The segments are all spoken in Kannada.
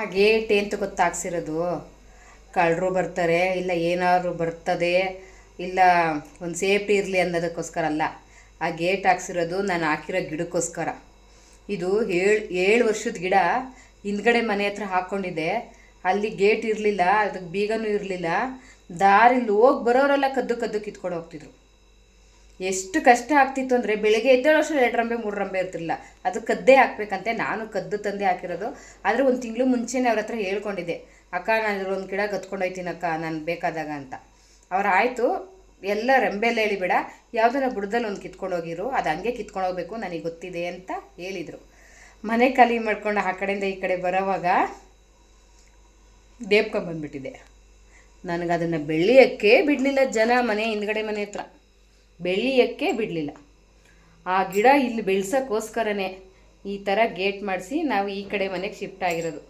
ಆ ಗೇಟ್ ಎಂತ ಗೊತ್ತಾಗ್ಸಿರೋದು. ಕಳ್ಳರು ಬರ್ತಾರೆ, ಇಲ್ಲ ಏನಾದ್ರು ಬರ್ತದೆ, ಇಲ್ಲ ಒಂದು ಸೇಫ್ಟಿ ಇರಲಿ ಅನ್ನೋದಕ್ಕೋಸ್ಕರ ಅಲ್ಲ. ಆ ಗೇಟ್ ಹಾಕ್ಸಿರೋದು ನಾನು ಹಾಕಿರೋ ಗಿಡಕ್ಕೋಸ್ಕರ. ಇದು ಏಳು ಏಳು ವರ್ಷದ ಗಿಡ ಹಿಂದ್ಗಡೆ ಮನೆ ಹತ್ರ ಹಾಕ್ಕೊಂಡಿದ್ದೆ ಅಲ್ಲಿ ಗೇಟ್ ಇರಲಿಲ್ಲ, ಅದಕ್ಕೆ ಬೀಗನೂ ಇರಲಿಲ್ಲ. ದಾರಿಲಿ ಹೋಗಿ ಬರೋರೆಲ್ಲ ಕದ್ದು ಕದ್ದು ಕಿತ್ಕೊಂಡು ಹೋಗ್ತಿದ್ರು. ಎಷ್ಟು ಕಷ್ಟ ಆಗ್ತಿತ್ತು ಅಂದರೆ ಬೆಳಗ್ಗೆ ಎದ್ದೇಳೋಷ್ಟು ಎರಡು ರಂಬೆ, ಮೂರು ರಂಬೆ ಇರ್ತಿರಲಿಲ್ಲ. ಅದು ಕದ್ದೇ ಹಾಕ್ಬೇಕಂತೆ. ನಾನು ಕದ್ದು ತಂದೆ ಹಾಕಿರೋದು. ಆದರೆ ಒಂದು ತಿಂಗಳು ಮುಂಚೆನೇ ಅವ್ರ ಹತ್ರ ಹೇಳ್ಕೊಂಡಿದ್ದೆ. ಅಕ್ಕ, ನಾನು ಒಂದು ಗಿಡ ಅಕ್ಕ, ನಾನು ಬೇಕಾದಾಗ ಅಂತ. ಅವ್ರು ಆಯಿತು, ಎಲ್ಲ ರೆಂಬೆಲ್ಲ ಹೇಳಿಬೇಡ. ಯಾವುದನ್ನ ಬುಡದಲ್ಲಿ ಒಂದು ಕಿತ್ಕೊಂಡು ಹೋಗಿರು. ಅದು ಹಂಗೆ ಕಿತ್ಕೊಂಡು ಹೋಗ್ಬೇಕು, ನನಗೆ ಗೊತ್ತಿದೆ ಅಂತ ಹೇಳಿದರು. ಮನೆ ಖಾಲಿ ಮಾಡ್ಕೊಂಡು ಆ ಕಡೆಯಿಂದ ಈ ಕಡೆ ಬರೋವಾಗ ದೇಪ್ಕೊಂಬಂದ್ಬಿಟ್ಟಿದೆ ನನಗೆ ಅದನ್ನು ಬೆಳೆಯೋಕ್ಕೆ ಬಿಡಲಿಲ್ಲ ಜನ ಮನೆ ಹಿಂದ್ಗಡೆ ಮನೆ ಹತ್ರ. ಬೆಳೆಯೋಕ್ಕೆ ಬಿಡಲಿಲ್ಲ. ಆ ಗಿಡ ಇಲ್ಲಿ ಬೆಳೆಸೋಕ್ಕೋಸ್ಕರನೇ ಈ ಥರ ಗೇಟ್ ಮಾಡಿಸಿ ನಾವು ಈ ಕಡೆ ಮನೆಗೆ ಶಿಫ್ಟ್ ಆಗಿರೋದು.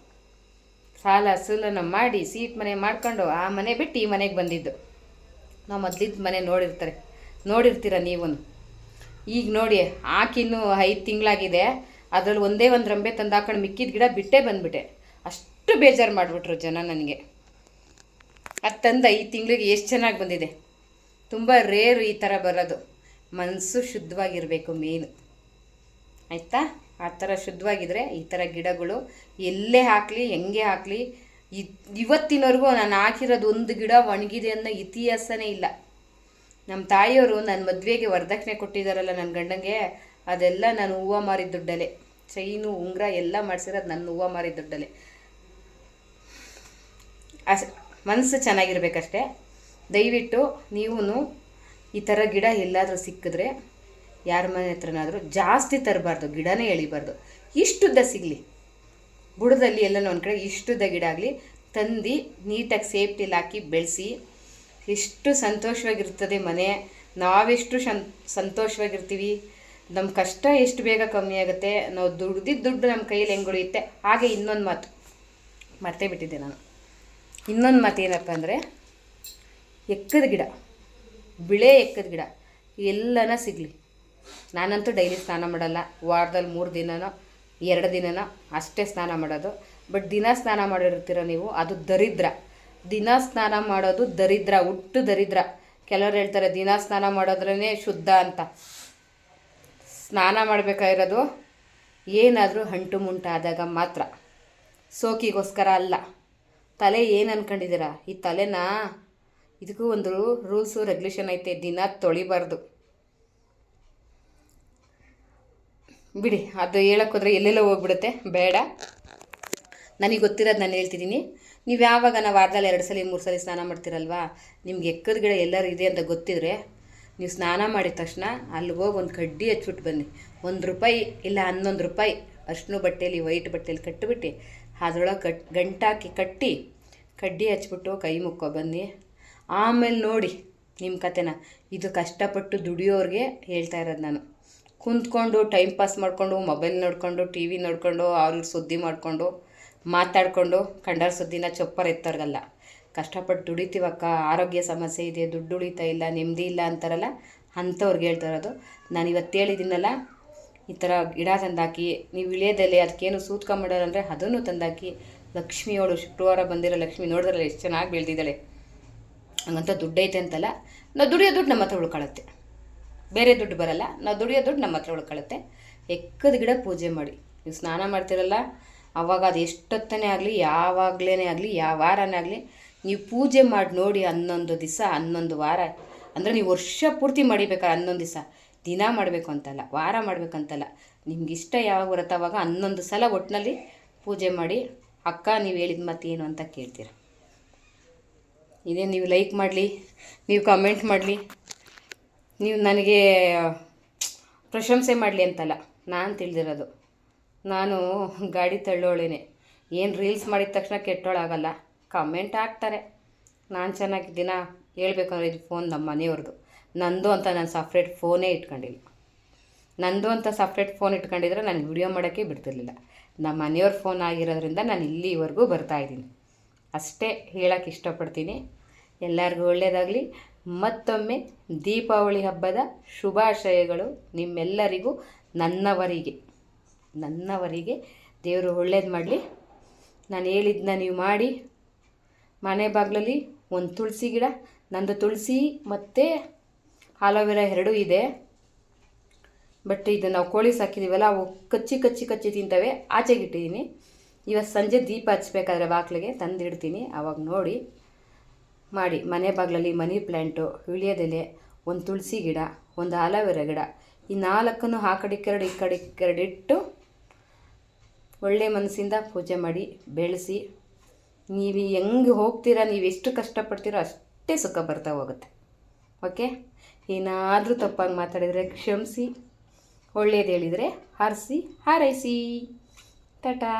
ಸಾಲ ಸೂಲನ ಮಾಡಿ ಸೀಟ್ ಮನೆ ಮಾಡ್ಕೊಂಡು ಆ ಮನೆ ಬಿಟ್ಟು ಈ ಮನೆಗೆ ಬಂದಿದ್ದು. ನಾವು ಮೊದಲಿದ್ದ ಮನೆ ನೋಡಿರ್ತಾರೆ. ನೋಡಿರ್ತೀರ ನೀವೂ ಈಗ ನೋಡಿ ಆಕಿನ್ನೂ ಐದು ತಿಂಗಳಾಗಿದೆ. ಅದರಲ್ಲಿ ಒಂದೇ ಒಂದು ರಂಬೆ ತಂದು ಹಾಕೊಂಡು ಮಿಕ್ಕಿದ ಗಿಡ ಬಿಟ್ಟೇ ಬಂದುಬಿಟ್ಟೆ. ಅಷ್ಟು ಬೇಜಾರು ಮಾಡಿಬಿಟ್ರು ಜನ ನನಗೆ. ಅದು ತಂದು ಐದು ತಿಂಗಳಿಗೆ ಎಷ್ಟು ಚೆನ್ನಾಗಿ ಬಂದಿದೆ. ತುಂಬ ರೇರ್ ಈ ಥರ ಬರೋದು. ಮನಸ್ಸು ಶುದ್ಧವಾಗಿರಬೇಕು ಮೇನ್ ಆಯಿತಾ? ಆ ಥರ ಶುದ್ಧವಾಗಿದ್ದರೆ ಈ ಥರ ಗಿಡಗಳು ಎಲ್ಲೇ ಹಾಕಲಿ, ಹೆಂಗೆ ಹಾಕಲಿ ಇವತ್ತಿನವರೆಗೂ ನಾನು ಹಾಕಿರೋದು ಒಂದು ಗಿಡ ಒಣಗಿದೆ ಅನ್ನೋ ಇತಿಹಾಸನೇ ಇಲ್ಲ. ನಮ್ಮ ತಾಯಿಯವರು ನನ್ನ ಮದುವೆಗೆ ವರದಕ್ಷಿಣೆ ಕೊಟ್ಟಿದ್ದಾರಲ್ಲ ನನ್ನ ಗಂಡಂಗೆ, ಅದೆಲ್ಲ ನಾನು ಹೂವು ಮಾರಿದ ದುಡ್ಡಲೆ ಚೈನು, ಉಂಗುರ ಎಲ್ಲ ಮಾಡಿಸಿರೋದು ನನ್ನ ಹೂವು ಮಾರಿದ ದುಡ್ಡಲೆ ಅಷ್ಟೆ ಮನಸ್ಸು ಚೆನ್ನಾಗಿರ್ಬೇಕಷ್ಟೇ. ದಯವಿಟ್ಟು ನೀವೂ ಈ ಥರ ಗಿಡ ಎಲ್ಲಾದರೂ ಸಿಕ್ಕಿದ್ರೆ ಯಾರ ಮನೆ ಹತ್ರನಾದರೂ ಜಾಸ್ತಿ ತರಬಾರ್ದು, ಗಿಡನೇ ಎಳಿಬಾರ್ದು. ಇಷ್ಟುದ್ದ ಸಿಗಲಿ. ಬುಡದಲ್ಲಿ ಎಲ್ಲ ಒಂದು ಕಡೆ ಇಷ್ಟುದ್ದ ಗಿಡ ಆಗಲಿ, ತಂದು ನೀಟಾಗಿ ಸೇಫ್ಟಿಲಿ ಹಾಕಿ ಬೆಳೆಸಿ, ಎಷ್ಟು ಸಂತೋಷವಾಗಿರ್ತದೆ ಮನೆ. ನಾವೆಷ್ಟು ಶನ್ ಸಂತೋಷವಾಗಿರ್ತೀವಿ. ನಮ್ಮ ಕಷ್ಟ ಎಷ್ಟು ಬೇಗ ಕಮ್ಮಿ ಆಗುತ್ತೆ ನಾವು ದುಡ್ದಿದ್ದ ದುಡ್ಡು ನಮ್ಮ ಕೈಯಲ್ಲಿ ಹೆಂಗೆ ಉಳಿಯುತ್ತೆ? ಹಾಗೆ ಇನ್ನೊಂದು ಮಾತು. ಮರ್ತೇ ಬಿಟ್ಟಿದ್ದೆ ನಾನು. ಇನ್ನೊಂದು ಮಾತು ಏನಪ್ಪ ಅಂದರೆ ಎಕ್ಕದ ಗಿಡ, ಬಿಳೆ ಎಕ್ಕದ ಗಿಡ, ಎಲ್ಲನ ಸಿಗಲಿ. ನಾನಂತೂ ಡೈಲಿ ಸ್ನಾನ ಮಾಡಲ್ಲ. ವಾರದಲ್ಲಿ ಮೂರು ದಿನನೋ, ಎರಡು ದಿನನೋ ಅಷ್ಟೇ ಸ್ನಾನ ಮಾಡೋದು. ಬಟ್ ದಿನ ಸ್ನಾನ ಮಾಡಿರ್ತೀರ ನೀವು, ಅದು ದರಿದ್ರ. ದಿನ ಸ್ನಾನ ಮಾಡೋದು ದರಿದ್ರ, ಹುಟ್ಟು ದರಿದ್ರ. ಕೆಲವರು ಹೇಳ್ತಾರೆ, ದಿನ ಸ್ನಾನ ಮಾಡೋದ್ರೇ ಶುದ್ಧ ಅಂತ. ಸ್ನಾನ ಮಾಡಬೇಕಾಗಿರೋದು ಏನಾದರೂ ಅಂಟು ಮುಂಟಾದಾಗ ಮಾತ್ರ. ಸೋಕಿಗೋಸ್ಕರ ಅಲ್ಲ. ತಲೆ ಏನು ಅನ್ಕೊಂಡಿದ್ದೀರಾ? ಈ ತಲೆನ ಇದಕ್ಕೂ ಒಂದು ರೂಲ್ಸು, ರೆಗ್ಯುಲೇಷನ್ ಐತೆ, ದಿನ ತೊಳಿಬಾರ್ದು. ಬಿಡಿ, ಅದು ಹೇಳೋಕ್ಕೋದ್ರೆ ಎಲ್ಲೆಲ್ಲೋ ಹೋಗ್ಬಿಡುತ್ತೆ, ಬೇಡ. ನನಗೆ ಗೊತ್ತಿರೋದು ನಾನು ಹೇಳ್ತಿದ್ದೀನಿ. ನೀವು ಯಾವಾಗ ನಾವು ವಾರದಲ್ಲಿ ಎರಡು ಸಲ, ಮೂರು ಸಲ ಸ್ನಾನ ಮಾಡ್ತೀರಲ್ವಾ? ನಿಮ್ಗೆ ಎಕ್ಕದ ಗಿಡ ಎಲ್ಲರೂ ಇದೆ ಅಂತ ಗೊತ್ತಿದ್ರೆ, ನೀವು ಸ್ನಾನ ಮಾಡಿದ ತಕ್ಷಣ ಅಲ್ಲಿ ಹೋಗಿ ಒಂದು ಕಡ್ಡಿ ಹಚ್ಬಿಟ್ಟು ಬನ್ನಿ. ಒಂದು ರೂಪಾಯಿ ಇಲ್ಲ, ಹನ್ನೊಂದು ರೂಪಾಯಿ. ಅರ್ಶಿನ ಬಟ್ಟೆಯಲ್ಲಿ ವೈಟ್ ಬಟ್ಟೆಯಲ್ಲಿ ಕಟ್ಟಿಬಿಟ್ಟು ಅದರೊಳಗೆ ಕಟ್, ಗಂಟಾಕಿ ಕಟ್ಟಿ, ಕಡ್ಡಿ ಹಚ್ಬಿಟ್ಟು ಕೈ ಮುಕ್ಕೋ ಬನ್ನಿ. ಆಮೇಲೆ ನೋಡಿ ನಿಮ್ಮ ಕತೆನ. ಇದು ಕಷ್ಟಪಟ್ಟು ದುಡಿಯೋರಿಗೆ ಹೇಳ್ತಾ ಇರೋದು ನಾನು. ಕುಂತ್ಕೊಂಡು ಟೈಮ್ ಪಾಸ್ ಮಾಡಿಕೊಂಡು ಮೊಬೈಲ್ ನೋಡಿಕೊಂಡು ಟಿ ವಿ ನೋಡಿಕೊಂಡು ಅವ್ರ ಸುದ್ದಿ ಮಾಡಿಕೊಂಡು, ಮಾತಾಡಿಕೊಂಡು, ಕಂಡರ ಸುದ್ದಿನ ಚೊಪ್ಪರ್ ಎತ್ತವ್ರಿಗಲ್ಲ ಕಷ್ಟಪಟ್ಟು ದುಡಿತೀವಕ್ಕ, ಆರೋಗ್ಯ ಸಮಸ್ಯೆ ಇದೆ, ದುಡ್ಡು ಉಳಿತಾ ಇಲ್ಲ ನೆಮ್ಮದಿ ಇಲ್ಲ ಅಂತಾರಲ್ಲ ಅಂಥವ್ರಿಗೆ ಹೇಳ್ತಾ ಇರೋದು. ನಾನು ಇವತ್ತು ಹೇಳಿದ್ದೀನಲ್ಲ, ಈ ಥರ ಗಿಡ ತಂದಾಕಿ, ನೀವು ಇಳಿಯೋದಲ್ಲೇ ಅದಕ್ಕೇನು ಸೂತ್ಕೊಂಬಿಡೋರು ಅಂದರೆ ಅದನ್ನು ತಂದಾಕಿ ಲಕ್ಷ್ಮಿಯವಳು ಶುಕ್ರವಾರ ಬಂದಿರೋ ಲಕ್ಷ್ಮಿ ನೋಡಿದ್ರಲ್ಲ, ಎಷ್ಟು ಚೆನ್ನಾಗಿ ಬೆಳೆದಿದ್ದಾಳೆ. ಹಂಗಂತ ದುಡ್ಡು ಅಂತಲ್ಲ, ನಾವು ದುಡಿಯೋ ದುಡ್ಡು ನಮ್ಮ ಹತ್ರ ಉಳ್ಕೊಳ್ಳುತ್ತೆ ಬೇರೆ ದುಡ್ಡು ಬರಲ್ಲ, ನಾವು ದುಡಿಯೋ ದುಡ್ಡು ನಮ್ಮ ಹತ್ರ ಉಳ್ಕೊಳ್ಳುತ್ತೆ ಎಕ್ಕದ ಗಿಡ ಪೂಜೆ ಮಾಡಿ. ನೀವು ಸ್ನಾನ ಮಾಡ್ತಿರಲ್ಲ, ಅವಾಗ ಅದು ಎಷ್ಟೊತ್ತನೇ ಆಗಲಿ ಯಾವಾಗಲೇ ಆಗಲಿ, ಯಾವ ವಾರನೇ ಆಗಲಿ, ನೀವು ಪೂಜೆ ಮಾಡಿ ನೋಡಿ ಹನ್ನೊಂದು ದಿವಸ, ಹನ್ನೊಂದು ವಾರ. ಅಂದರೆ ನೀವು ವರ್ಷ ಪೂರ್ತಿ ಮಾಡಿಬೇಕಾದ್ರೆ ಹನ್ನೊಂದು ದಿವಸ. ದಿನ ಮಾಡಬೇಕು ಅಂತಲ್ಲ, ವಾರ ಮಾಡಬೇಕಂತಲ್ಲ. ನಿಮ್ಗೆ ಇಷ್ಟ ಯಾವಾಗ ಬರುತ್ತೆ ಅವಾಗ ಹನ್ನೊಂದು ಸಲ ಒಟ್ಟಿನಲ್ಲಿ ಪೂಜೆ ಮಾಡಿ, ಅಕ್ಕ, ನೀವು ಹೇಳಿದ ಮತ್ತೇನು ಅಂತ ಕೇಳ್ತೀರ. ಇದೇ ನೀವು ಲೈಕ್ ಮಾಡಲಿ, ನೀವು ಕಮೆಂಟ್ ಮಾಡಲಿ. ನೀವು ನನಗೆ, ಪ್ರಶಂಸೆ ಮಾಡಲಿ ಅಂತಲ್ಲ, ನಾನು ತಿಳಿದಿರೋದು. ನಾನು ಗಾಡಿ ತಳ್ಳೋಳೇನೆ. ಏನು ರೀಲ್ಸ್ ಮಾಡಿದ ತಕ್ಷಣ ಕೆಟ್ಟೋಳಾಗಲ್ಲ ಕಮೆಂಟ್ ಹಾಕ್ತಾರೆ. ನಾನು ಚೆನ್ನಾಗಿ ದಿನ ಹೇಳ್ಬೇಕಂದ್ರೆ ಇದು ಫೋನ್ ನಮ್ಮ ಮನೆಯವ್ರದ್ದು ನಂದು ಅಂತ ನಾನು ಸಪ್ರೇಟ್ ಫೋನೇ ಇಟ್ಕೊಂಡಿಲ್ಲ. ನಂದು ಅಂತ ಸಪ್ರೇಟ್ ಫೋನ್ ಇಟ್ಕೊಂಡಿದ್ರೆ ನಾನು ವಿಡಿಯೋ ಮಾಡೋಕ್ಕೆ ಬಿಡ್ತಿರ್ಲಿಲ್ಲ. ನಮ್ಮ ಮನೆಯವ್ರ ಫೋನ್ ಆಗಿರೋದ್ರಿಂದ ನಾನು ಇಲ್ಲಿವರೆಗೂ ಬರ್ತಾಯಿದ್ದೀನಿ ಅಷ್ಟೇ ಹೇಳೋಕ್ಕೆ ಇಷ್ಟಪಡ್ತೀನಿ. ಎಲ್ಲರಿಗೂ ಒಳ್ಳೆಯದಾಗಲಿ ಮತ್ತೊಮ್ಮೆ ದೀಪಾವಳಿ ಹಬ್ಬದ ಶುಭಾಶಯಗಳು ನಿಮ್ಮೆಲ್ಲರಿಗೂ ನನ್ನವರಿಗೆ. ನನ್ನವರಿಗೆ ದೇವರು ಒಳ್ಳೇದು ಮಾಡಲಿ. ನಾನು ಹೇಳಿದ್ದನ್ನ ನೀವು ಮಾಡಿ. ಮನೆ ಬಾಗಿಲಲ್ಲಿ ಒಂದು ತುಳಸಿ ಗಿಡ, ನಂದು ತುಳಸಿ ಮತ್ತು ಆಲೋವೆರಾ ಎರಡೂ ಇದೆ. ಬಟ್ ಇದು ನಾವು ಕೋಳಿ ಸಾಕಿದ್ದೀವಲ್ಲ ಅವು ಕಚ್ಚಿ ಕಚ್ಚಿ ಕಚ್ಚಿ ತಿಂತವೆ. ಆಚೆಗೆ ಇಟ್ಟಿದ್ದೀನಿ ಇವತ್ತು ಸಂಜೆ ದೀಪ ಹಚ್ಬೇಕಾದ್ರೆ ಬಾಗಿಲಿಗೆ ತಂದಿಡ್ತೀನಿ. ಆವಾಗ ನೋಡಿ, ಮಾಡಿ. ಮನೆ ಬಾಗಿಲಲ್ಲಿ ಮನಿ ಪ್ಲ್ಯಾಂಟು ವಿಳ್ಯದೆಲೆ ಒಂದು ತುಳಸಿ ಗಿಡ, ಒಂದು ಆಲೋವೆರಾ ಗಿಡ. ಈ ನಾಲ್ಕನ್ನು ಆ ಕಡೆ ಕೆರಡು ಈ ಕಡೆ ಇಟ್ಟು ಒಳ್ಳೆ ಮನಸ್ಸಿಂದ ಪೂಜೆ ಮಾಡಿ, ಬೆಳೆಸಿ. ನೀವು ಹೆಂಗೆ ಹೋಗ್ತೀರಾ, ನೀವು ಎಷ್ಟು ಕಷ್ಟಪಡ್ತೀರೋ ಅಷ್ಟೇ ಸುಖ ಬರ್ತಾ ಹೋಗುತ್ತೆ. ಓಕೆ? ಏನಾದರೂ ತಪ್ಪಾಗಿ ಮಾತಾಡಿದರೆ ಕ್ಷಮಿಸಿ. ಒಳ್ಳೆಯದು ಹೇಳಿದರೆ ಹಾರಿಸಿ, ಹಾರೈಸಿ. ಟಾಟಾ!